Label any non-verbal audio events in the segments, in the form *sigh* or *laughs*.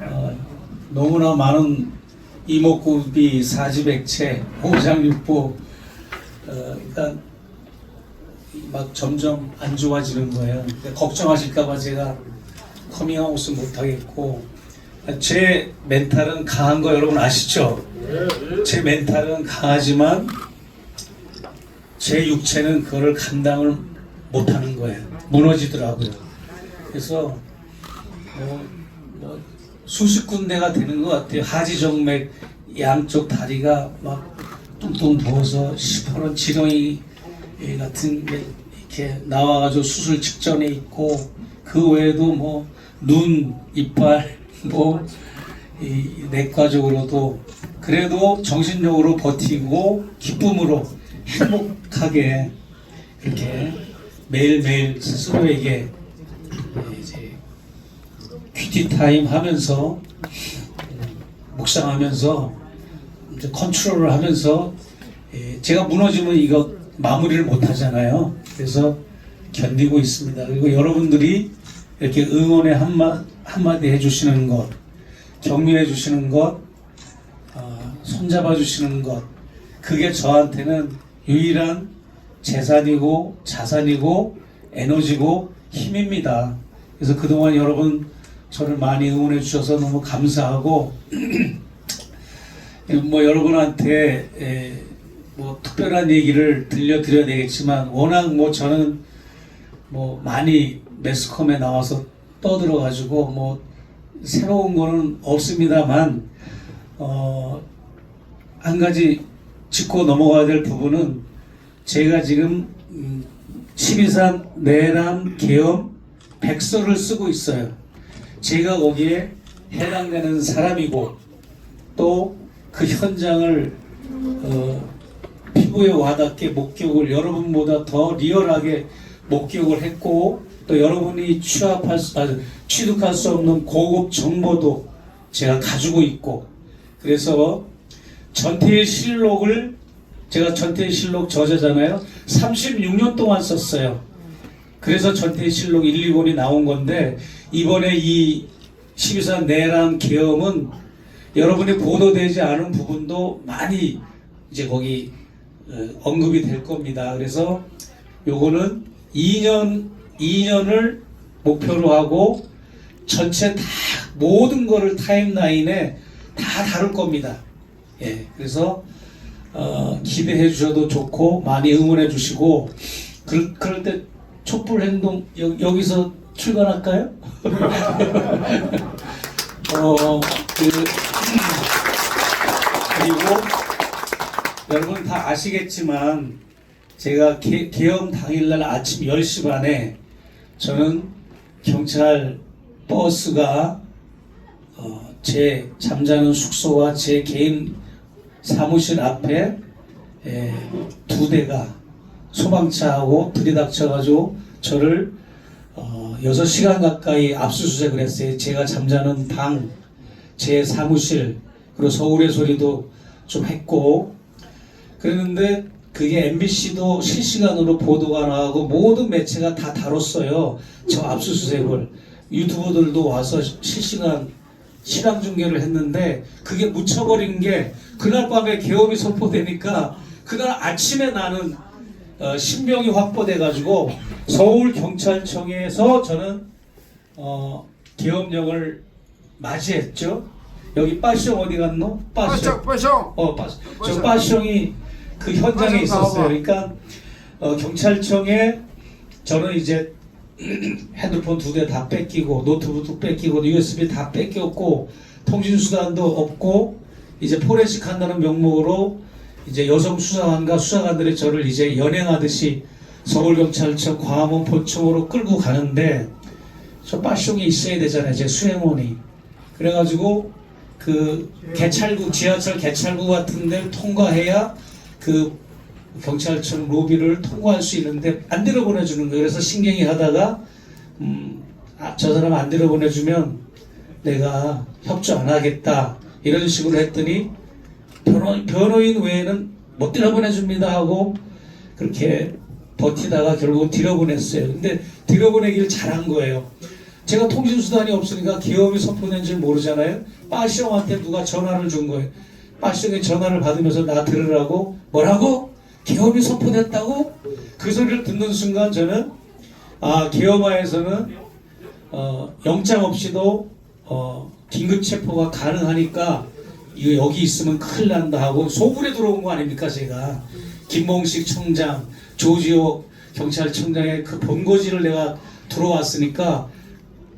어, 너무나 많은 이목구비 사지백체 오장육부 어, 그러니까 막 점점 안 좋아지는 거예요. 근데 걱정하실까봐 제가 커밍아웃을 못 하겠고 제 멘탈은 강한 거 여러분 아시죠? 제 멘탈은 강하지만 제 육체는 그거를 감당을 못하는 거예요. 무너지더라고요. 그래서 뭐, 뭐 수십 군데가 되는 것 같아요. 하지정맥 양쪽 다리가 막 뚱뚱 부어서 시퍼런 지렁이 같은 게 이렇게 나와가지고 수술 직전에 있고 그 외에도 뭐 눈, 이빨, 뭐이 내과적으로도 그래도 정신적으로 버티고 기쁨으로 행복하게 그렇게 매일매일 스스로에게 퀴티 타임 하면서 묵상하면서 이제 컨트롤을 하면서 예, 제가 무너지면 이거 마무리를 못 하잖아요. 그래서 견디고 있습니다. 그리고 여러분들이 이렇게 응원의 한마, 한마디 해주시는 것, 격려해 주시는 것, 어, 손잡아 주시는 것, 그게 저한테는 유일한 재산이고 자산이고 에너지고 힘입니다. 그래서 그동안 여러분 저를 많이 응원해 주셔서 너무 감사하고 *clears throat* 뭐 여러분한테 에, 뭐 특별한 얘기를 들려드려야 되겠지만 워낙 뭐 저는 뭐 많이 매스컴에 나와서 떠들어 가지고 뭐 새로운 거는 없습니다만 어, 한 가지 짚고 넘어가야 될 부분은 제가 지금 음, 12산 내람 계엄 백서를 쓰고 있어요. 제가 거기에 해당되는 사람이고 또 그 현장을 어, 피부에 와닿게 목격을 여러분보다 더 리얼하게 목격을 했고 또 여러분이 취합할 수, 아, 취득할 수 없는 고급 정보도 제가 가지고 있고 그래서 전태일 실록을 제가 전태일 실록 저자잖아요. 36년 동안 썼어요. 그래서 전태일 실록 1, 2권이 나온 건데 이번에 이 12산 내란 계엄은 여러분이 보도되지 않은 부분도 많이 이제 거기 어, 언급이 될 겁니다. 그래서 요거는 2년 2년을 목표로 하고 전체 다 모든 거를 타임라인에 다 다룰 겁니다. 예, 그래서 어, 기대해 주셔도 좋고 많이 응원해 주시고 그, 그럴 때 촛불 행동 여, 여기서 출발할까요? *laughs* 어, 그, 그리고 여러분 다 아시겠지만 제가 개, 개엄 당일날 아침 10시 반에 저는 경찰 버스가 어, 제 잠자는 숙소와 제 개인 사무실 앞에 에, 두 대가 소방차하고 들이닥쳐가지고 저를 어, 6시간 가까이 압수수색을 했어요. 제가 잠자는 방, 제 사무실, 그리고 서울의 소리도 좀 했고, 그랬는데 그게 MBC도 실시간으로 보도가 나가고 모든 매체가 다 다뤘어요. 저 압수수색을. 유튜버들도 와서 실시간 실황 중계를 했는데 그게 묻혀버린 게 그날 밤에 계엄이 선포되니까 그날 아침에 나는 어, 신병이 확보돼가지고 서울 경찰청에서 저는 어, 계엄령을 맞이했죠. 여기 빠숑 어디 갔노? 빠쇼 빠쇼 어, 빠, 저 빠숑이 그 현장에 있었어요. 그러니까 어, 경찰청에 저는 이제 *clears throat* 핸드폰 두 대 다 뺏기고 노트북도 뺏기고 USB 다 뺏겼고 통신 수단도 없고 이제 포렌식 한다는 명목으로 이제 여성 수사관과 수사관들이 저를 이제 연행하듯이 서울경찰청 광화문 포청으로 끌고 가는데 저 빠숑이 있어야 되잖아요. 제 수행원이. 그래가지고 그 개찰구 지하철 개찰구 같은 데를 통과해야 그 경찰청 로비를 통과할 수 있는데 안 들어 보내주는 거예요. 그래서 신경이 하다가 음, 아, 저 사람 안 들어 보내주면 내가 협조 안 하겠다 이런 식으로 했더니 변호, 변호인 외에는 못 들어보내줍니다 하고 그렇게 버티다가 결국 들여보냈어요. 근데 들여보내기를 잘한 거예요. 제가 통신수단이 없으니까 기업이 선포된 줄 모르잖아요. 빠시형한테 누가 전화를 준 거예요. 빠시형이 전화를 받으면서 나 들으라고 뭐라고? 기업이 선포됐다고? 그 소리를 듣는 순간 저는 아 기업화에서는 어, 영장 없이도 어, 긴급 체포가 가능하니까 이거 여기 있으면 큰일 난다 하고 소굴에 들어온 거 아닙니까 제가 김봉식 청장 조지호 경찰청장의 그 본고지를 내가 들어왔으니까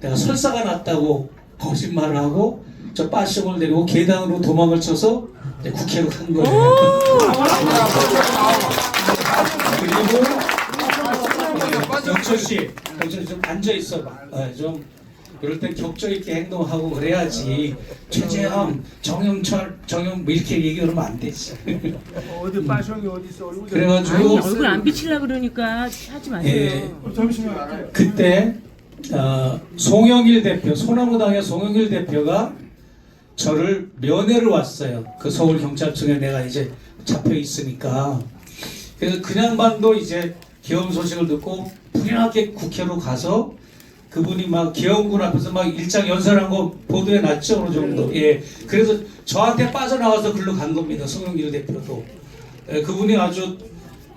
내가 설사가 났다고 거짓말을 하고 저 빠시형을 내리고 계단으로 도망을 쳐서 국회로 간 거예요. 그리고 영철 씨, 영철 좀 앉아 있어봐. 어, 좀 이럴 땐 격조 있게 행동하고 그래야지. 최재형, 정영철, 정영 뭐 이렇게 얘기하면 안 되지. 어디 빠숑이 어디 있어 얼굴 그래가지고 아니 얼굴 안 비치려 그러니까 하지 마세요. 예, 잠시만 그때 어, 송영일 대표, 소나무당의 송영일 대표가 저를 면회를 왔어요. 그 서울 경찰청에 내가 이제 잡혀 있으니까 그래서 그냥 반도 이제 기업 소식을 듣고 불안하게 국회로 가서 그분이 막 기업군 앞에서 막 일장 연설한 거 보도해 놨죠 어느 정도. 예. 그래서 저한테 빠져나와서 글로 간 겁니다. 송영길 대표도. 예, 그분이 아주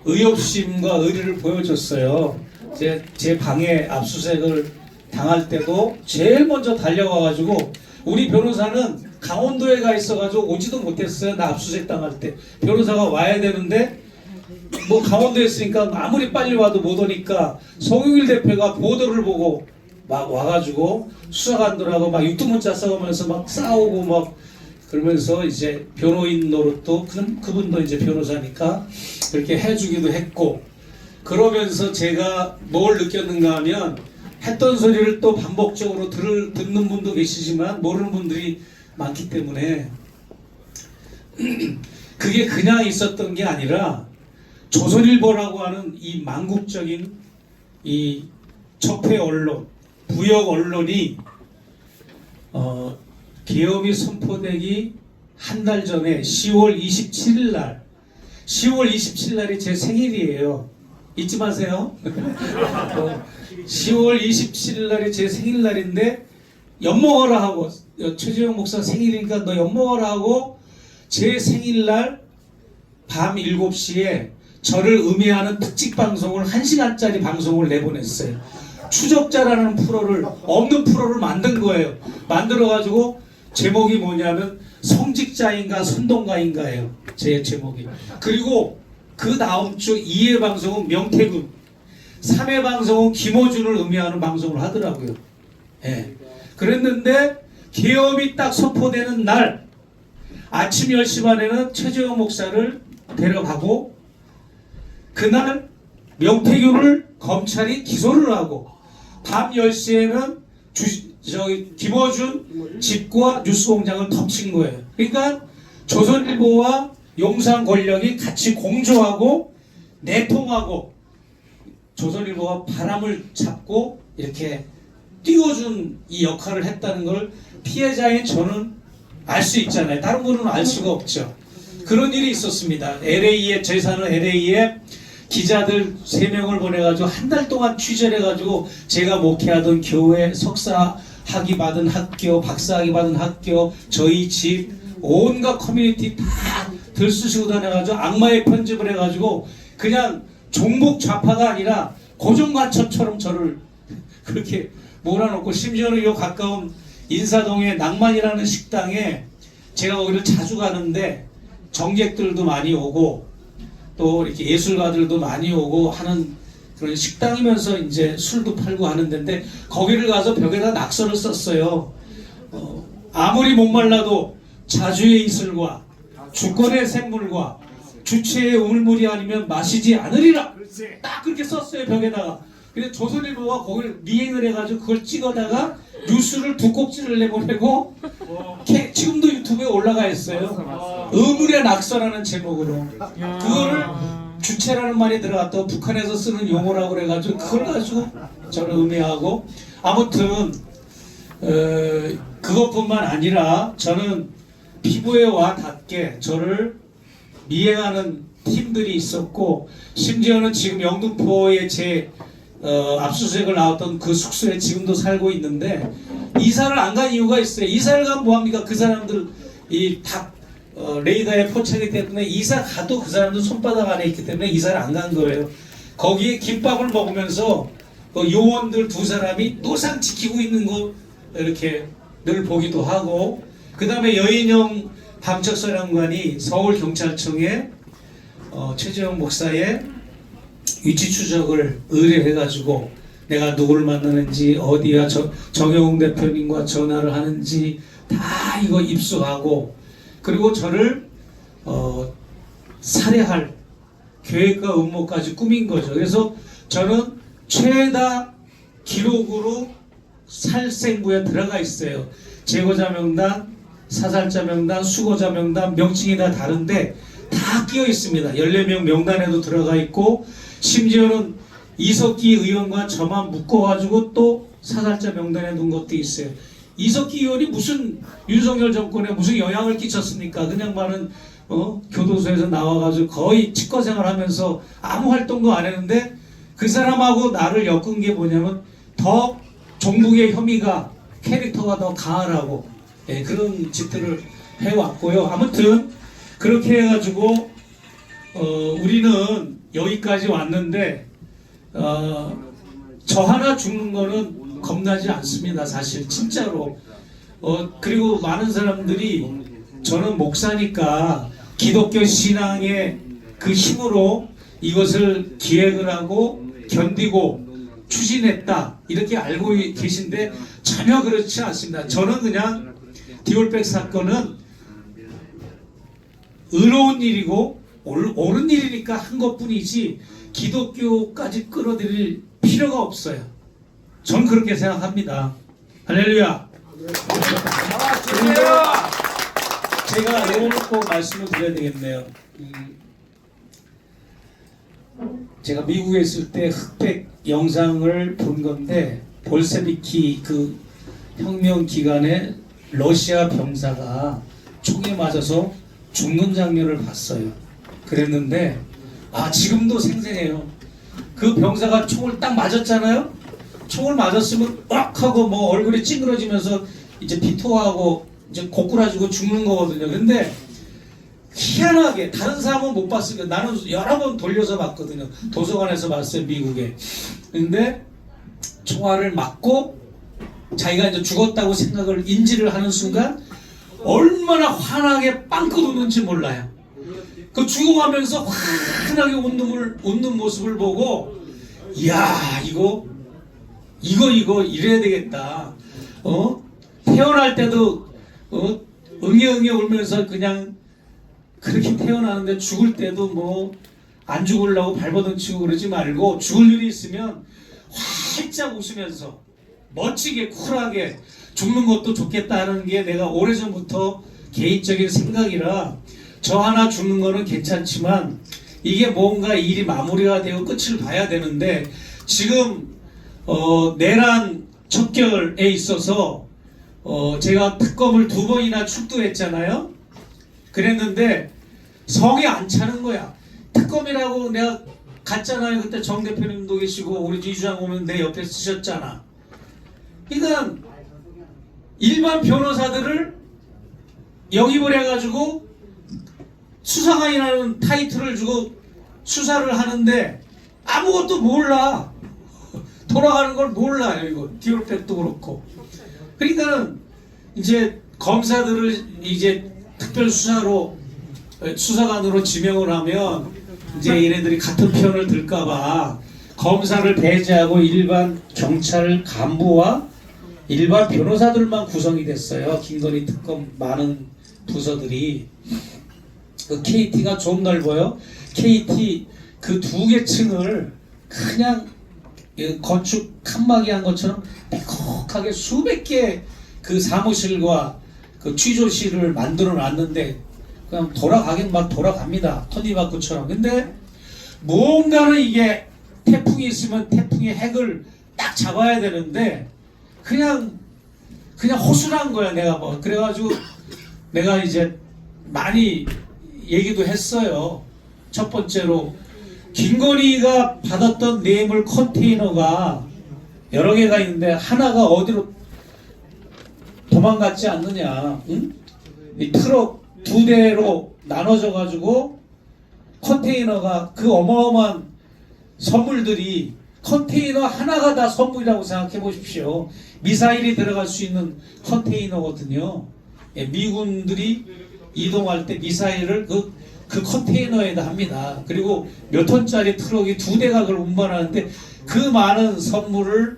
의협심과 의리를 보여줬어요. 제, 제 방에 압수수색을 당할 때도 제일 먼저 달려와가지고 우리 변호사는 강원도에 가 있어가지고 오지도 못했어요. 나 압수수색 당할 때 변호사가 와야 되는데 뭐 강원도에 있으니까 아무리 빨리 와도 못 오니까 송영일 대표가 보도를 보고 막 와가지고 수사관들하고 막 육두문자 싸우면서 막 싸우고 막 그러면서 이제 변호인 노릇도 그, 그분도 이제 변호사니까 그렇게 해주기도 했고 그러면서 제가 뭘 느꼈는가 하면 했던 소리를 또 반복적으로 들을, 듣는 분도 계시지만 모르는 분들이 많기 때문에 *clears throat* 그게 그냥 있었던 게 아니라 조선일보라고 하는 이 망국적인 이 적폐 언론, 부역 언론이 어, 계엄이 선포되기 한 달 전에 10월 27일 날 10월 27일 날이 제 생일이에요. 잊지 마세요. 어, 10월 27일 날이 제 생일날인데 엿먹어라 하고 어, 최재형 목사 생일이니까 너 엿먹어라 하고 제 생일날 밤 7시에 저를 음해하는 특집 방송을 1시간짜리 방송을 내보냈어요. 추적자라는 프로를 없는 프로를 만든 거예요. 만들어 가지고 제목이 뭐냐면 성직자인가 선동가인가예요. 제 제목이. 그리고 그 다음 주 2회 방송은 명태균, 3회 방송은 김호준을 의미하는 방송을 하더라고요. 예. 그랬는데 계엄이 딱 선포되는 날 아침 10시 반에는 최재형 목사를 데려가고 그날 명태균을 검찰이 기소를 하고 밤 10시에는 주, 저기 김어준 집과 뉴스 공장을 덮친 거예요. 그러니까 조선일보와 용산 권력이 같이 공조하고 내통하고 조선일보가 바람을 잡고 이렇게 띄워준 이 역할을 했다는 걸 피해자인 저는 알 수 있잖아요. 다른 분은 알 수가 없죠. 그런 일이 있었습니다. LA에 제 사는 LA에 기자들 세 명을 보내가지고 한 달 동안 취재를 해가지고 제가 목회하던 교회 석사 학위 받은 학교, 박사 학위 받은 학교, 저희 집 온갖 커뮤니티 다 들쑤시고 다녀가지고 악마의 편집을 해가지고 그냥 종북 좌파가 아니라 고정관첩처럼 저를 *laughs* 그렇게 몰아놓고 심지어는 요 가까운 인사동의 낭만이라는 식당에 제가 거기를 자주 가는데 정객들도 많이 오고 또 이렇게 예술가들도 많이 오고 하는 그런 식당이면서 이제 술도 팔고 하는 데인데 거기를 가서 벽에다 낙서를 썼어요. 어, 아무리 목말라도 자주의 이슬과 주권의 샘물과 주체의 우물물이 아니면 마시지 않으리라. 딱 그렇게 썼어요 벽에다가. 근데 조선일보가 거기를 미행을 해가지고 그걸 찍어다가 뉴스를 두 꼭지를 내보내고 캐- 지금도 유튜브에 올라가 있어요. 의문의 낙서라는 제목으로. 그거를 주체라는 말이 들어갔다고 북한에서 쓰는 용어라고 그래가지고 그걸 가지고 저를 의미하고. 아무튼 어, 그것뿐만 아니라 저는 피부에 와 닿게 저를 미행하는 팀들이 있었고 심지어는 지금 영등포에 제 어, 압수수색을 나왔던 그 숙소에 지금도 살고 있는데 이사를 안 간 이유가 있어요. 이사를 가면 뭐합니까? 그 사람들 이다 어, 레이더에 포착이 때문에 이사 가도 그 사람들 손바닥 안에 있기 때문에 이사를 안 간 거예요. 거기에 김밥을 먹으면서 그 요원들 두 사람이 노상 지키고 있는 거 이렇게 늘 보기도 하고 그 다음에 여인영 방첩사령관이 서울경찰청에 어, 최재형 목사의 위치 추적을 의뢰해가지고 내가 누구를 만나는지 어디야 저, 정영웅 대표님과 전화를 하는지 다 이거 입수하고 그리고 저를 어, 살해할 계획과 음모까지 꾸민 거죠. 그래서 저는 최다 기록으로 살생부에 들어가 있어요. 제거자 명단, 사살자 명단, 수거자 명단, 명칭이 다 다른데 다 끼어 있습니다. 14명 명단에도 들어가 있고 심지어는 이석기 의원과 저만 묶어가지고 또 사살자 명단에 넣은 것도 있어요. 이석기 의원이 무슨 윤석열 정권에 무슨 영향을 끼쳤습니까? 그냥 말은 어, 교도소에서 나와가지고 거의 치과 생활 하면서 아무 활동도 안 했는데 그 사람하고 나를 엮은 게 뭐냐면 더 종북의 혐의가 캐릭터가 더 강하라고 예, 그런 짓들을 해왔고요. 아무튼 그렇게 해가지고 어, 우리는 여기까지 왔는데 어, 저 하나 죽는 거는 겁나지 않습니다. 사실 진짜로. 어, 그리고 많은 사람들이 저는 목사니까 기독교 신앙의 그 힘으로 이것을 기획을 하고 견디고 추진했다 이렇게 알고 계신데 전혀 그렇지 않습니다. 저는 그냥 디올백 사건은 의로운 일이고 옳- 옳은 일이니까 한 것뿐이지 기독교까지 끌어들일 필요가 없어요. 전 그렇게 생각합니다. 할렐루야. 제가 오늘 꼭 말씀을 드려야 되겠네요. 음, 제가 미국에 있을 때 흑백 영상을 본 건데 볼세비키 그 혁명 기간에 러시아 병사가 총에 맞아서 죽는 장면을 봤어요. 그랬는데 아 지금도 생생해요. 그 병사가 총을 딱 맞았잖아요. 총을 맞았으면 꽉 하고 뭐 얼굴이 찡그러지면서 이제 비토하고 이제 고꾸라지고 죽는 거거든요. 근데 희한하게 다른 사람은 못 봤으니까 나는 여러 번 돌려서 봤거든요. 도서관에서 봤어요 미국에. 근데 총알을 맞고 자기가 이제 죽었다고 생각을 인지를 하는 순간 얼마나 환하게 빵긋 웃는지 몰라요. 그 죽어가면서 환하게 웃는, 웃는 모습을 보고 이야 이거 이거 이거 이래야 되겠다. 어 태어날 때도 어 응애응애 울면서 그냥 그렇게 태어나는데 죽을 때도 뭐 안 죽으려고 발버둥 치고 그러지 말고 죽을 일이 있으면 활짝 웃으면서 멋지게 쿨하게 죽는 것도 좋겠다는 게 내가 오래전부터 개인적인 생각이라 저 하나 죽는 거는 괜찮지만 이게 뭔가 일이 마무리가 되고 끝을 봐야 되는데 지금 어, 내란 척결에 있어서 어, 제가 특검을 두 번이나 출두했잖아요. 그랬는데 성이 안 차는 거야. 특검이라고 내가 갔잖아요. 그때 정 대표님도 계시고 우리 이주장 오면 내 옆에 쓰셨잖아. 그러니까 일반 변호사들을 영입을 해가지고 수사관이라는 타이틀을 주고 수사를 하는데 아무것도 몰라. 돌아가는 걸 몰라요. 이거 디올백도 그렇고. 그러니까 이제 검사들을 이제 특별 수사로 수사관으로 지명을 하면 이제 얘네들이 같은 편을 들까봐 검사를 배제하고 일반 경찰 간부와 일반 변호사들만 구성이 됐어요. 김건희 특검 많은 부서들이 그 KT가 좀 넓어요. KT 그 두 개 층을 그냥 이 건축 칸막이 한 것처럼 빼곡하게 수백 개 그 사무실과 그 취조실을 만들어 놨는데 그냥 돌아가긴 막 돌아갑니다. 톱니바퀴처럼. 근데 뭔가는 이게 태풍이 있으면 태풍의 핵을 딱 잡아야 되는데 그냥 그냥 허술한 거야 내가 뭐 그래가지고 내가 이제 많이 얘기도 했어요. 첫 번째로 김건희가 받았던 뇌물 컨테이너가 여러 개가 있는데 하나가 어디로 도망갔지 않느냐? 응? 이 트럭 두 대로 나눠져 가지고 컨테이너가 그 어마어마한 선물들이 컨테이너 하나가 다 선물이라고 생각해 보십시오. 미사일이 들어갈 수 있는 컨테이너거든요. 예, 미군들이 이동할 때 미사일을 그, 그 컨테이너에다 합니다. 그리고 몇 톤짜리 트럭이 두 대가 그걸 운반하는데 그 많은 선물을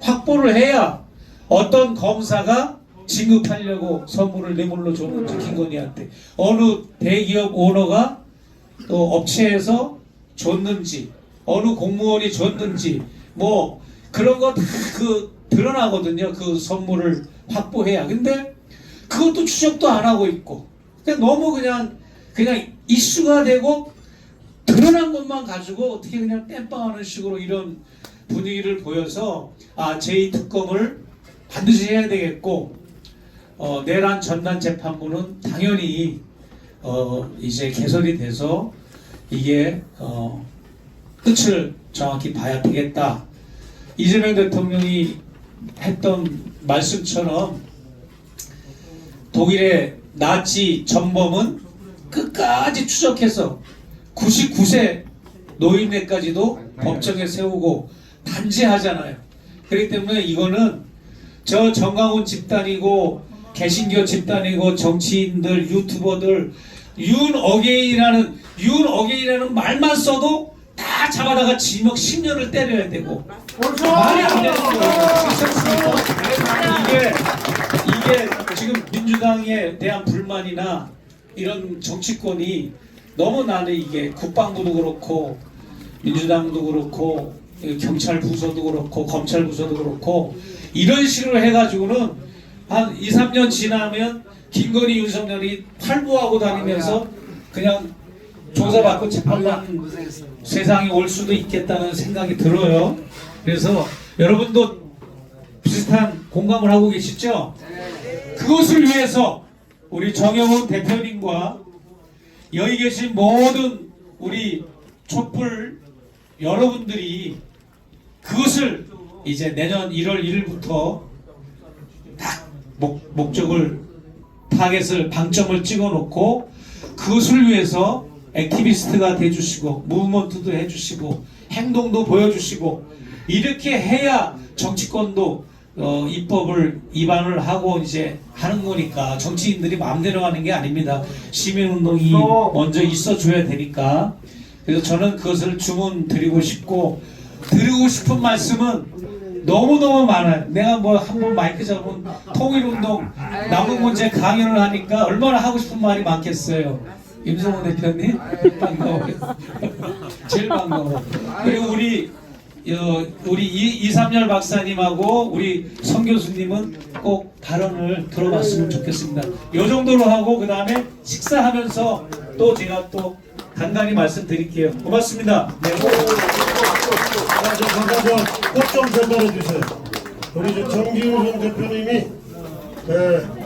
확보를 해야 어떤 검사가 진급하려고 선물을 뇌물로 줬는지 김건희한테 어느 대기업 오너가 또 업체에서 줬는지 어느 공무원이 줬는지 뭐 그런 거 다 그 드러나거든요. 그 선물을 확보해야. 근데 그것도 추적도 안 하고 있고 그냥 너무 그냥 그냥 이슈가 되고 드러난 것만 가지고 어떻게 그냥 땜빵하는 식으로 이런 분위기를 보여서 아 제2 특검을 반드시 해야 되겠고 어, 내란 전단 재판부는 당연히 어, 이제 개설이 돼서 이게 어, 끝을 정확히 봐야 되겠다. 이재명 대통령이 했던 말씀처럼 독일의 나치 전범은 끝까지 추적해서 99세 노인네까지도 법정에 세우고 단죄하잖아요. 그렇기 때문에 이거는 저 정강훈 집단이고 개신교 집단이고 정치인들 유튜버들 윤 어게인이라는 윤 어게인이라는 말만 써도 다 잡아다가 지목 10년을 때려야 되고 말이 안 되는 거예요. 이게 이게 지금 민주당에 대한 불만이나 이런 정치권이 너무 나는 이게 국방부도 그렇고 민주당도 그렇고 경찰 부서도 그렇고 검찰 부서도 그렇고 이런 식으로 해가지고는 한 2, 3년 지나면 김건희 윤석열이 탈부하고 다니면서 그냥 조사받고 재판받는 세상이 올 수도 있겠다는 생각이 들어요. 그래서 여러분도 비슷한 공감을 하고 계시죠? 그것을 위해서 우리 정영훈 대표님과 여기 계신 모든 우리 촛불 여러분들이 그것을 이제 내년 1월 1일부터 딱 목, 목적을 타겟을 방점을 찍어놓고 그것을 위해서 액티비스트가 돼주시고 무브먼트도 해주시고 행동도 보여주시고 이렇게 해야 정치권도 어, 입법을 위반을 하고 이제 하는 거니까 정치인들이 마음대로 하는 게 아닙니다. 시민운동이 먼저 있어줘야 되니까 그래서 저는 그것을 주문 드리고 싶고 드리고 싶은 말씀은 너무너무 많아요. 내가 뭐 한 번 마이크 잡으면 통일운동 남은 문제 강연을 하니까 얼마나 하고 싶은 말이 많겠어요. 임성호 대표님 반가워요. 제일 반가워. 그리고 우리 어, 우리 이, 이삼열 박사님하고 우리 성 교수님은 꼭 발언을 들어봤으면 좋겠습니다. 요 정도로 하고 그 다음에 식사하면서 또 제가 또 간단히 말씀드릴게요. 고맙습니다. 네. 좀꽃좀 전달해 주세요. 우리 저 정기훈 전 대표님이 네,